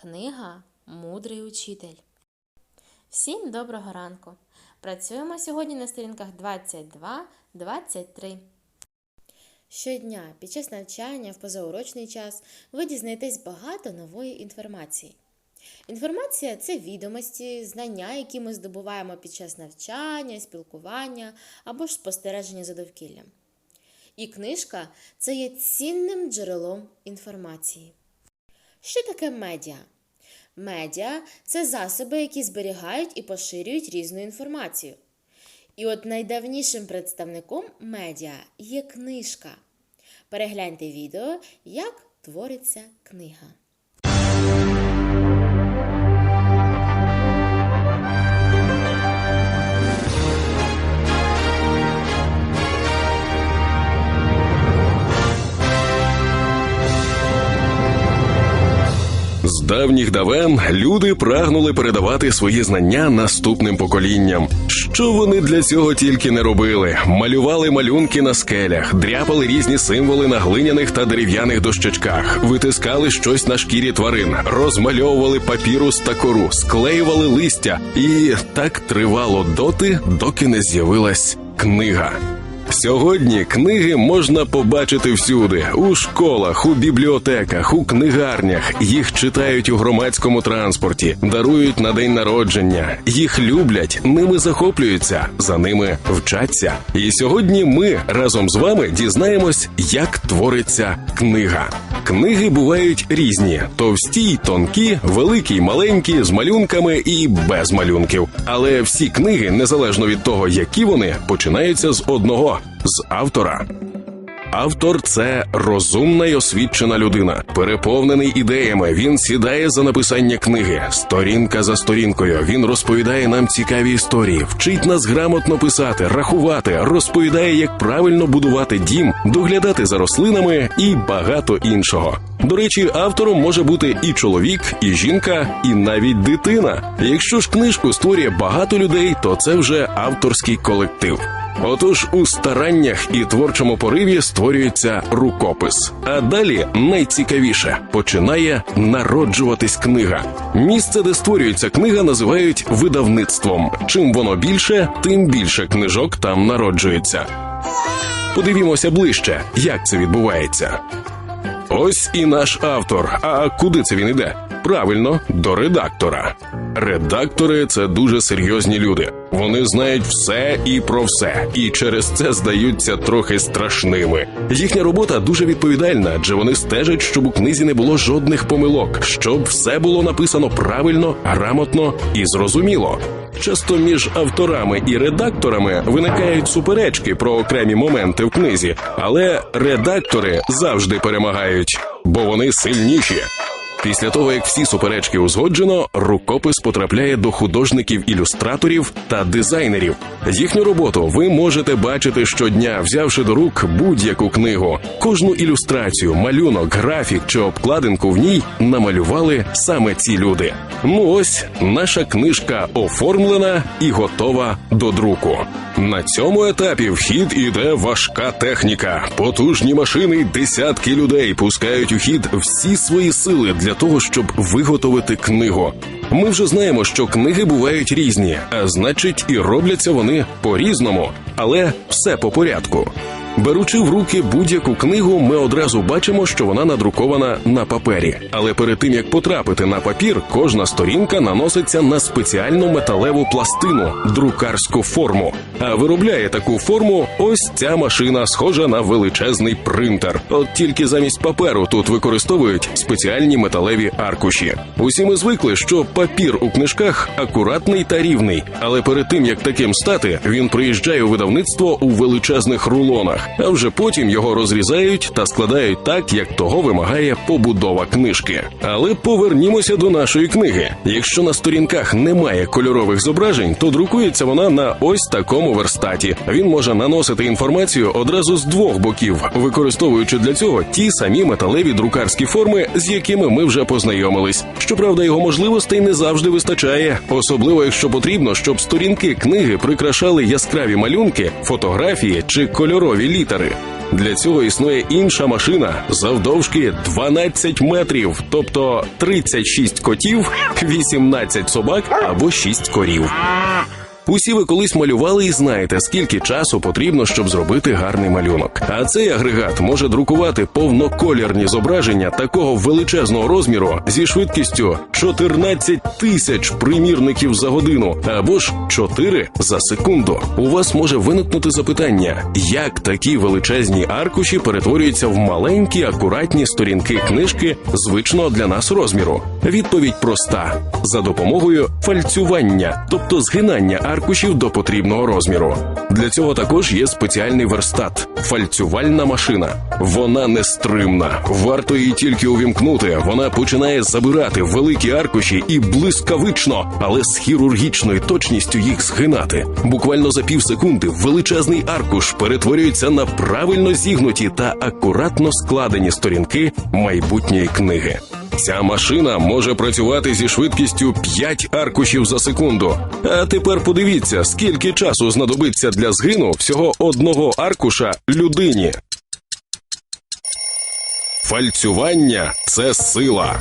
Книга Мудрий учитель. Всім доброго ранку. Працюємо сьогодні на сторінках 22-23. Щодня під час навчання в позаурочний час ви дізнаєтесь багато нової інформації. Інформація це відомості, знання, які ми здобуваємо під час навчання, спілкування або ж спостереження за довкіллям. І книжка це є цінним джерелом інформації. Що таке медіа? Медіа це засоби, які зберігають і поширюють різну інформацію. І от найдавнішим представником медіа є книжка. Перегляньте відео, як твориться книга. З давніх давен люди прагнули передавати свої знання наступним поколінням. Що вони для цього тільки не робили: малювали малюнки на скелях, дряпали різні символи на глиняних та дерев'яних дощечках, витискали щось на шкірі тварин, розмальовували папірус та кору, склеювали листя, і так тривало доти, доки не з'явилась книга. Сьогодні книги можна побачити всюди: у школах, у бібліотеках, у книгарнях. Їх читають у громадському транспорті, дарують на день народження. Їх люблять, ними захоплюються, за ними вчаться. І сьогодні ми разом з вами дізнаємось, як твориться книга. Книги бувають різні: товсті, й тонкі, великі, й маленькі, з малюнками і без малюнків. Але всі книги, незалежно від того, які вони, починаються з одного з автора. Автор це розумна й освічена людина, переповнений ідеями. Він сідає за написання книги, сторінка за сторінкою. Він розповідає нам цікаві історії, вчить нас грамотно писати, рахувати, розповідає, як правильно будувати дім, доглядати за рослинами і багато іншого. До речі, автором може бути і чоловік, і жінка, і навіть дитина. Якщо ж книжку створює багато людей, то це вже авторський колектив. Отож, у стараннях і творчому пориві створюється рукопис. А далі найцікавіше починає народжуватись книга. Місце, де створюється книга, називають видавництвом. Чим воно більше, тим більше книжок там народжується. Подивімося ближче, як це відбувається. Ось і наш автор. А куди це він іде? Правильно, до редактора. Редактори це дуже серйозні люди. Вони знають все і про все, і через це здаються трохи страшними. Їхня робота дуже відповідальна, адже вони стежать, щоб у книзі не було жодних помилок, щоб все було написано правильно, грамотно і зрозуміло. Часто між авторами і редакторами виникають суперечки про окремі моменти в книзі, але редактори завжди перемагають, бо вони сильніші. Після того, як всі суперечки узгоджено, рукопис потрапляє до художників-ілюстраторів та дизайнерів. Їхню роботу ви можете бачити щодня, взявши до рук будь-яку книгу. Кожну ілюстрацію, малюнок, графік чи обкладинку в ній намалювали саме ці люди. Ну ось наша книжка оформлена і готова до друку. На цьому етапі в хід іде важка техніка. Потужні машини, десятки людей пускають у хід всі свої сили для того, щоб виготовити книгу. Ми вже знаємо, що книги бувають різні, а значить, і робляться вони по-різному, але все по порядку. Беручи в руки будь-яку книгу, ми одразу бачимо, що вона надрукована на папері. Але перед тим як потрапити на папір, кожна сторінка наноситься на спеціальну металеву пластину друкарську форму. А виробляє таку форму ось ця машина, схожа на величезний принтер. От тільки замість паперу тут використовують спеціальні металеві аркуші. Усі ми звикли, що папір у книжках акуратний та рівний, але перед тим як таким стати, він приїжджає у видавництво у величезних рулонах а вже потім його розрізають та складають так, як того вимагає побудова книжки. Але повернімося до нашої книги. Якщо на сторінках немає кольорових зображень, то друкується вона на ось такому верстаті. Він може наносити інформацію одразу з двох боків, використовуючи для цього ті самі металеві друкарські форми, з якими ми вже познайомились. Щоправда, його можливостей не завжди вистачає, особливо якщо потрібно, щоб сторінки книги прикрашали яскраві малюнки, фотографії чи кольорові літери. Для цього існує інша машина завдовжки 12 метрів, тобто 36 котів, 18 собак або 6 корів. Усі ви колись малювали і знаєте, скільки часу потрібно, щоб зробити гарний малюнок. А цей агрегат може друкувати повноколірні зображення такого величезного розміру зі швидкістю 14 тисяч примірників за годину або ж 4 за секунду. У вас може виникнути запитання, як такі величезні аркуші перетворюються в маленькі акуратні сторінки книжки звичного для нас розміру. Відповідь проста: за допомогою фальцювання, тобто згинання аркушів до потрібного розміру. Для цього також є спеціальний верстат фальцювальна машина. Вона нестримна. Варто її тільки увімкнути. Вона починає забирати великі аркуші і блискавично, але з хірургічною точністю їх згинати. Буквально за пів секунди величезний аркуш перетворюється на правильно зігнуті та акуратно складені сторінки майбутньої книги. Ця машина може працювати зі швидкістю 5 аркушів за секунду. А тепер подивіться, скільки часу знадобиться для згину всього одного аркуша людині. Фальцювання це сила.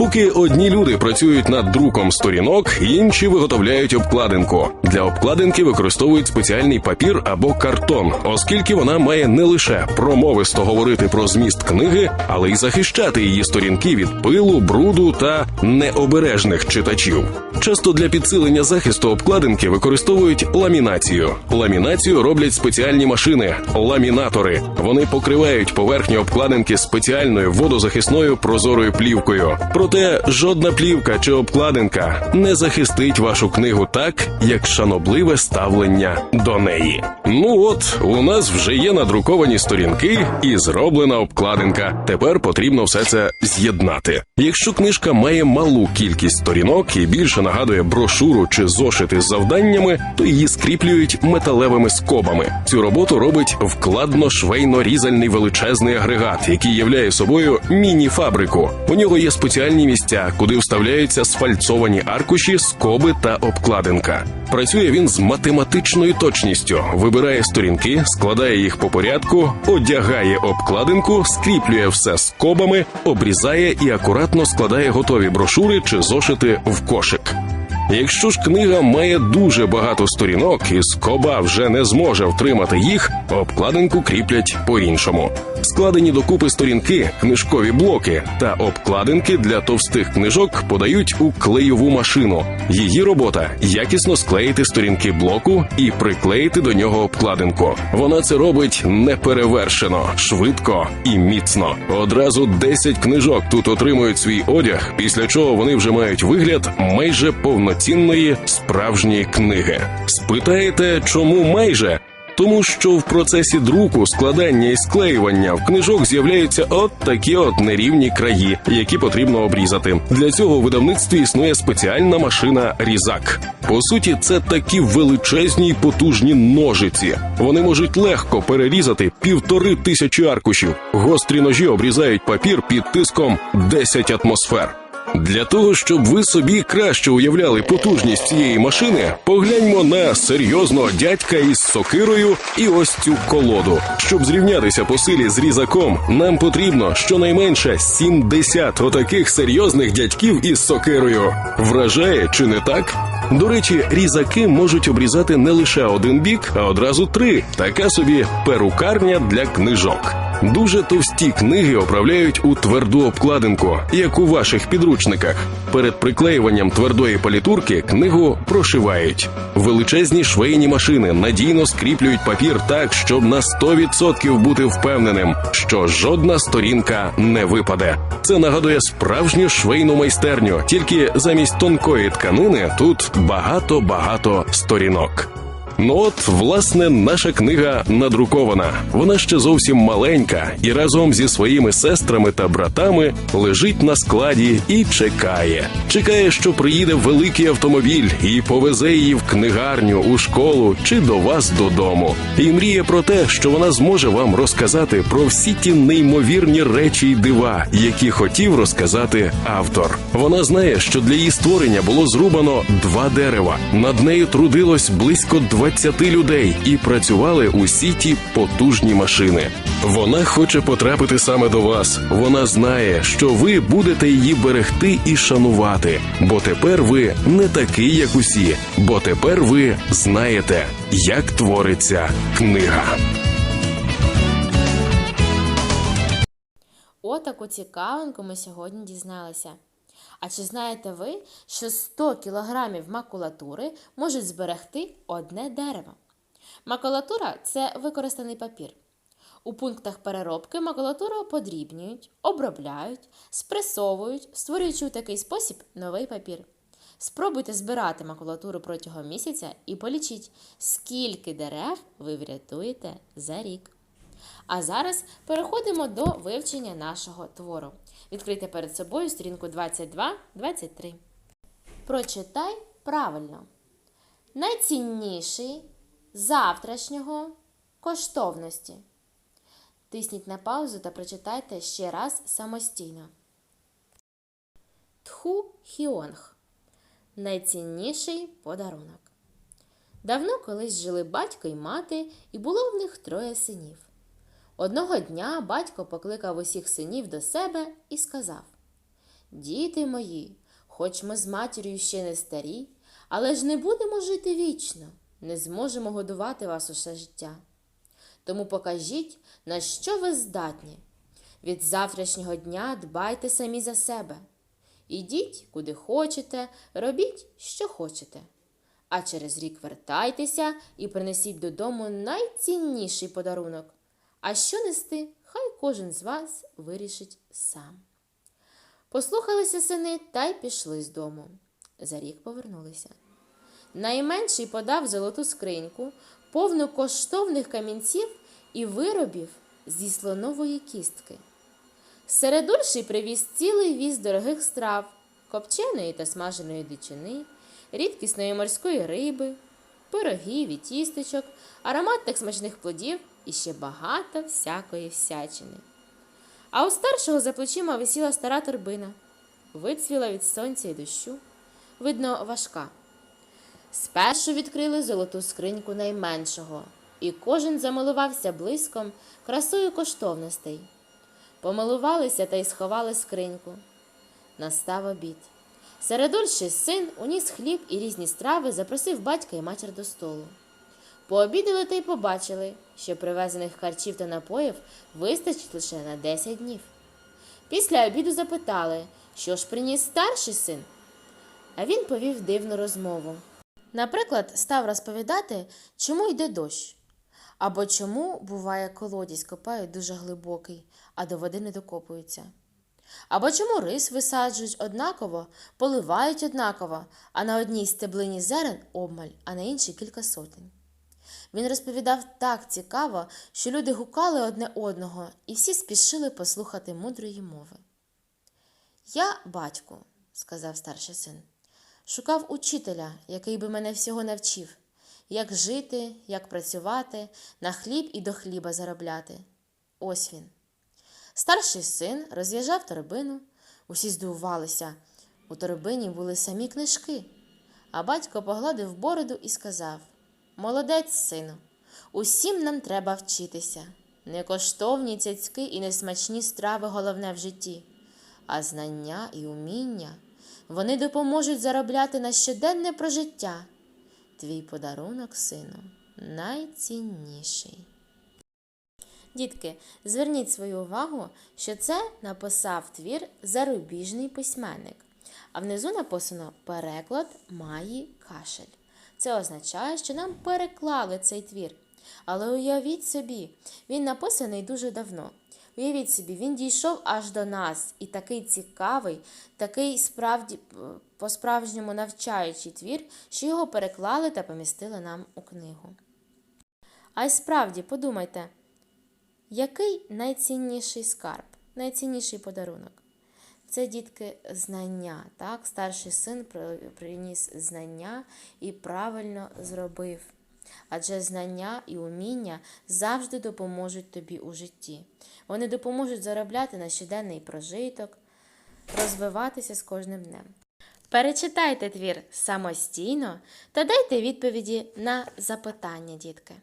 Поки одні люди працюють над друком сторінок, інші виготовляють обкладинку. Для обкладинки використовують спеціальний папір або картон, оскільки вона має не лише промовисто говорити про зміст книги, але й захищати її сторінки від пилу, бруду та необережних читачів. Часто для підсилення захисту обкладинки використовують ламінацію. Ламінацію роблять спеціальні машини ламінатори. Вони покривають поверхню обкладинки спеціальною водозахисною прозорою плівкою. Проте жодна плівка чи обкладинка не захистить вашу книгу так, як шанобливе ставлення до неї. Ну от у нас вже є надруковані сторінки і зроблена обкладинка. Тепер потрібно все це з'єднати. Якщо книжка має малу кількість сторінок і більше нагадує брошуру чи зошити з завданнями, то її скріплюють металевими скобами. Цю роботу робить вкладно-швейно-різальний величезний агрегат, який являє собою міні-фабрику. У нього є спеціальні місця, куди вставляються сфальцовані аркуші, скоби та обкладинка. Працює він з математичною точністю, вибирає сторінки, складає їх по порядку, одягає обкладинку, скріплює все скобами, обрізає і акуратно складає готові брошури чи зошити в кошик. Якщо ж книга має дуже багато сторінок і скоба вже не зможе втримати їх, обкладинку кріплять по-іншому. Складені докупи сторінки, книжкові блоки та обкладинки для товстих книжок подають у клейову машину. Її робота якісно склеїти сторінки блоку і приклеїти до нього обкладинку. Вона це робить неперевершено, швидко і міцно. Одразу 10 книжок тут отримують свій одяг, після чого вони вже мають вигляд майже повноцінної справжньої книги. Спитаєте, чому майже? Тому що в процесі друку, складання і склеювання в книжок з'являються от такі от нерівні краї, які потрібно обрізати. Для цього у видавництві існує спеціальна машина різак. По суті, це такі величезні й потужні ножиці. Вони можуть легко перерізати півтори тисячі аркушів. Гострі ножі обрізають папір під тиском 10 атмосфер. Для того, щоб ви собі краще уявляли потужність цієї машини, погляньмо на серйозного дядька із сокирою і ось цю колоду. Щоб зрівнятися по силі з різаком, нам потрібно щонайменше 70 отаких серйозних дядьків із сокирою. Вражає чи не так? До речі, різаки можуть обрізати не лише один бік, а одразу три. Така собі перукарня для книжок. Дуже товсті книги оправляють у тверду обкладинку, як у ваших підручниках. Перед приклеюванням твердої палітурки книгу прошивають. Величезні швейні машини надійно скріплюють папір так, щоб на 100% бути впевненим, що жодна сторінка не випаде. Це нагадує справжню швейну майстерню, тільки замість тонкої тканини тут багато-багато сторінок. Ну от, власне, наша книга надрукована. Вона ще зовсім маленька і разом зі своїми сестрами та братами лежить на складі і чекає. Чекає, що приїде великий автомобіль і повезе її в книгарню, у школу чи до вас додому. І мріє про те, що вона зможе вам розказати про всі ті неймовірні речі й дива, які хотів розказати автор. Вона знає, що для її створення було зрубано два дерева. Над нею трудилось близько 20 20 людей і працювали усі ті потужні машини. Вона хоче потрапити саме до вас. Вона знає, що ви будете її берегти і шанувати. Бо тепер ви не такий, як усі, бо тепер ви знаєте, як твориться книга. Отаку цікавинку ми сьогодні дізналися. А чи знаєте ви, що 100 кілограмів макулатури можуть зберегти одне дерево? Макулатура це використаний папір. У пунктах переробки макулатуру подрібнюють, обробляють, спресовують, створюючи у такий спосіб новий папір. Спробуйте збирати макулатуру протягом місяця і полічіть, скільки дерев ви врятуєте за рік. А зараз переходимо до вивчення нашого твору. Відкрийте перед собою сторінку 22-23. Прочитай правильно. Найцінніший завтрашнього коштовності. Тисніть на паузу та прочитайте ще раз самостійно. Тху Хіонг. Найцінніший подарунок. Давно колись жили батько і мати, і було в них троє синів. Одного дня батько покликав усіх синів до себе і сказав: Діти мої, хоч ми з матір'ю ще не старі, але ж не будемо жити вічно, не зможемо годувати вас усе життя. Тому покажіть, на що ви здатні. Від завтрашнього дня дбайте самі за себе. Ідіть, куди хочете, робіть, що хочете. А через рік вертайтеся і принесіть додому найцінніший подарунок. А що нести, хай кожен з вас вирішить сам. Послухалися сини та й пішли з дому. За рік повернулися. Найменший подав золоту скриньку, повну коштовних камінців і виробів зі слонової кістки. Середульший привіз цілий віз дорогих страв, копченої та смаженої дичини, рідкісної морської риби, пирогів і тістечок, ароматних смачних плодів і ще багато всякої всячини. А у старшого за плечима висіла стара торбина, вицвіла від сонця і дощу, видно, важка. Спершу відкрили золоту скриньку найменшого, і кожен замилувався блиском красою коштовностей. Помилувалися та й сховали скриньку. Настав обід. Середульший син уніс хліб і різні страви, запросив батька і матір до столу. Пообідали та й побачили, що привезених харчів та напоїв вистачить лише на 10 днів. Після обіду запитали, що ж приніс старший син. А він повів дивну розмову. Наприклад, став розповідати, чому йде дощ, або чому буває колодязь копають дуже глибокий, а до води не докопуються. Або чому рис висаджують однаково, поливають однаково, а на одній стеблині зерен обмаль, а на іншій кілька сотень. Він розповідав так цікаво, що люди гукали одне одного, і всі спішили послухати мудрої мови. Я, батьку, сказав старший син, шукав учителя, який би мене всього навчив, як жити, як працювати, на хліб і до хліба заробляти. Ось він. Старший син розв'яжав торбину, усі здивувалися. У торбині були самі книжки. А батько погладив бороду і сказав: Молодець, сину, усім нам треба вчитися. Не коштовні цяцьки і несмачні страви головне в житті, а знання і уміння. Вони допоможуть заробляти на щоденне прожиття. Твій подарунок, сину, найцінніший. Дітки, зверніть свою увагу, що це написав твір зарубіжний письменник, а внизу написано переклад Маї Кашель. Це означає, що нам переклали цей твір. Але уявіть собі, він написаний дуже давно. Уявіть собі, він дійшов аж до нас і такий цікавий, такий справді по-справжньому навчаючий твір, що його переклали та помістили нам у книгу. А й справді подумайте. Який найцінніший скарб, найцінніший подарунок? Це дітки знання. Так? Старший син приніс знання і правильно зробив. Адже знання і уміння завжди допоможуть тобі у житті. Вони допоможуть заробляти на щоденний прожиток, розвиватися з кожним днем. Перечитайте твір самостійно та дайте відповіді на запитання, дітки.